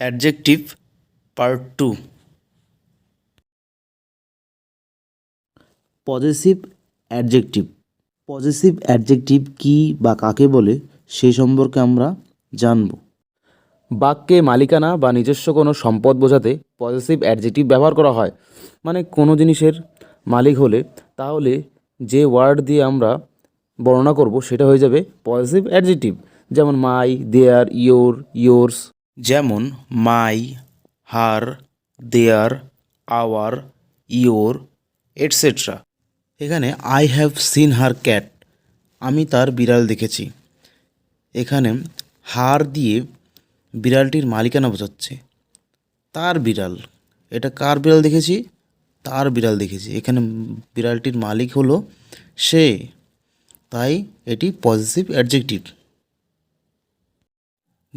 Adjective part two. Possessive adjective. Possessive adjective কী বা কাকে বলে সে সম্পর্কে আমরা জানব। বাক্যে মালিকানা বা নিজস্ব কোনো সম্পদ বোঝাতে পজিটিভ অ্যাডজেক্টিভ ব্যবহার করা হয়। মানে কোনো জিনিসের মালিক হলে তাহলে যে ওয়ার্ড দিয়ে আমরা বর্ণনা করব সেটা হয়ে যাবে পজিটিভ অ্যাডজেক্টিভ। যেমন মাই, দেয়ার, ইয়োর, ইয়োর্স। যেমন my, her, their, our, your, etcetera. এখানে I have seen her cat. আমি তার বিড়াল দেখেছি। এখানে হার দিয়ে বিড়ালটির মালিকানা বোঝাচ্ছে। তার বিড়াল। এটা কার বিড়াল দেখেছি? তার বিড়াল দেখেছি। এখানে বিড়ালটির মালিক হলো সে। তাই এটি positive adjective.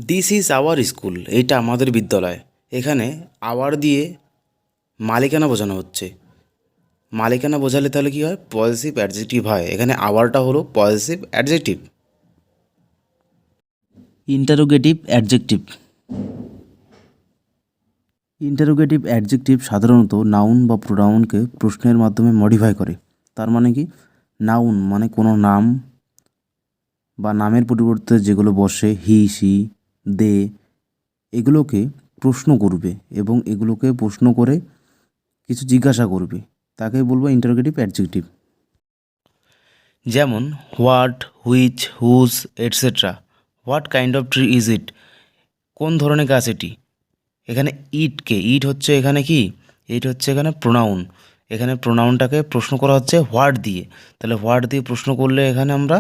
This is our school এটা আমাদের বিদ্যালয়। এখানে আওয়ার দিয়ে মালিকানা বোঝানো হচ্ছে। মালিকানা বোঝালে তাহলে কী হয়? পজিটিভ অ্যাডজেক্টিভ হয়। এখানে আওয়ারটা হলো positive adjective interrogative adjective interrogative adjective সাধারণত নাউন বা প্রোনাউনকে প্রশ্নের মাধ্যমে মডিফাই করে। তার মানে কি? নাউন মানে কোনো নাম বা নামের পরিবর্তে যেগুলো বসে হি সি দে, এগুলোকে প্রশ্ন করবে এবং এগুলোকে প্রশ্ন করে কিছু জিজ্ঞাসা করবে। তাকে বলব ইন্টারোগেটিভ অ্যাডজেক্টিভ যেমন what which whose etcetera what kind of tree is it কোন ধরনের গাছ এটি? এখানে ইটকে ইট হচ্ছে এখানে কি? ইট হচ্ছে এখানে প্রোনাউন এখানে প্রোনাউনটাকে প্রশ্ন করা হচ্ছে হোয়াট দিয়ে। তাহলে হোয়াট দিয়ে প্রশ্ন করলে এখানে আমরা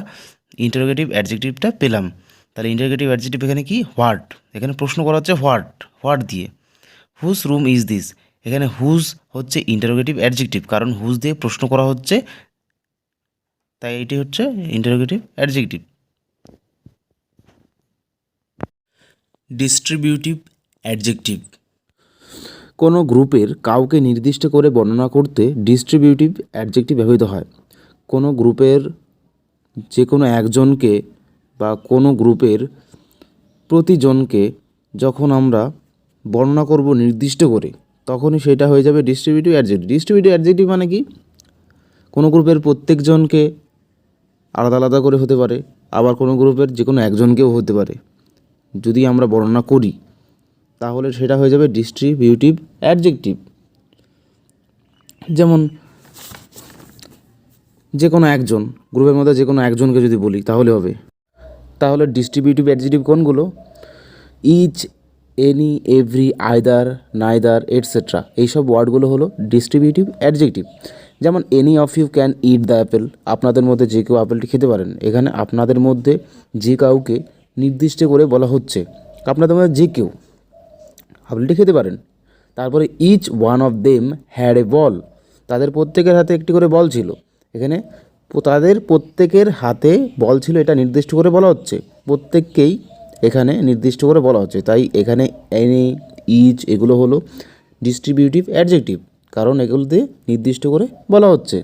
ইন্টারোগেটিভ অ্যাডজেক্টিভটা পেলাম। তাহলে ইন্টারগেটিভ অ্যাডজেক্টিভ এখানে কি? হোয়াট এখানে প্রশ্ন করা হচ্ছে হোয়াট হোয়াট দিয়ে। হুজ রুম ইজ দিস এখানে হুজ হচ্ছে ইন্টারোগেটিভ অ্যাডজেক্টিভ কারণ হুজ দিয়ে প্রশ্ন করা হচ্ছে, তাই এটি হচ্ছে ইন্টারোগেটিভ অ্যাডজেক্টিভ ডিস্ট্রিবিউটিভ অ্যাডজেক্টিভ কোনো গ্রুপের কাউকে নির্দিষ্ট করে বর্ণনা করতে ডিস্ট্রিবিউটিভ অ্যাডজেক্টিভ ব্যবহৃত হয়। কোনো গ্রুপের যে কোনো একজনকে বা কোনো গ্রুপের প্রতিজনকে যখন আমরা বর্ণনা করব নির্দিষ্ট করে, তখনই সেটা হয়ে যাবে ডিস্ট্রিবিউটিভ অ্যাডজেক্টিভ ডিস্ট্রিবিউটিভ অ্যাডজেক্টিভ মানে কি? কোনো গ্রুপের প্রত্যেকজনকে আলাদা আলাদা করে হতে পারে, আবার কোনো গ্রুপের যে কোনো একজনকেও হতে পারে। যদি আমরা বর্ণনা করি, তাহলে সেটা হয়ে যাবে ডিস্ট্রিবিউটিভ অ্যাডজেক্টিভ যেমন যে কোনো একজন, গ্রুপের মধ্যে যে কোনো একজনকে যদি বলি, তাহলে হবে। তাহলে ডিস্ট্রিবিউটিভ অ্যাডজেটিভ কোনগুলো? Each any every either neither etcetera এইসব ওয়ার্ডগুলো হলো ডিস্ট্রিবিউটিভ অ্যাডজেক্টিভ যেমন any of you can eat the apple আপনাদের মধ্যে যে কেউ আপেলটি খেতে পারেন। এখানে আপনাদের মধ্যে যে কাউকে নির্দিষ্ট করে বলা হচ্ছে, আপনাদের মধ্যে যে কেউ আপেলটি খেতে পারেন। তারপরে each one of them had a ball তাদের প্রত্যেকের হাতে একটি করে বল ছিল। এখানে তাদের প্রত্যেকের হাতে বল ছিল, এটা নির্দিষ্ট করে বলা হচ্ছে। প্রত্যেককেই এখানে নির্দিষ্ট করে বলা হচ্ছে। তাই এখানে এনি ইচ এগুলো হলো ডিস্ট্রিবিউটিভ অ্যাডজেক্টিভ। কারণ এগুলোতে নির্দিষ্ট করে বলা হচ্ছে।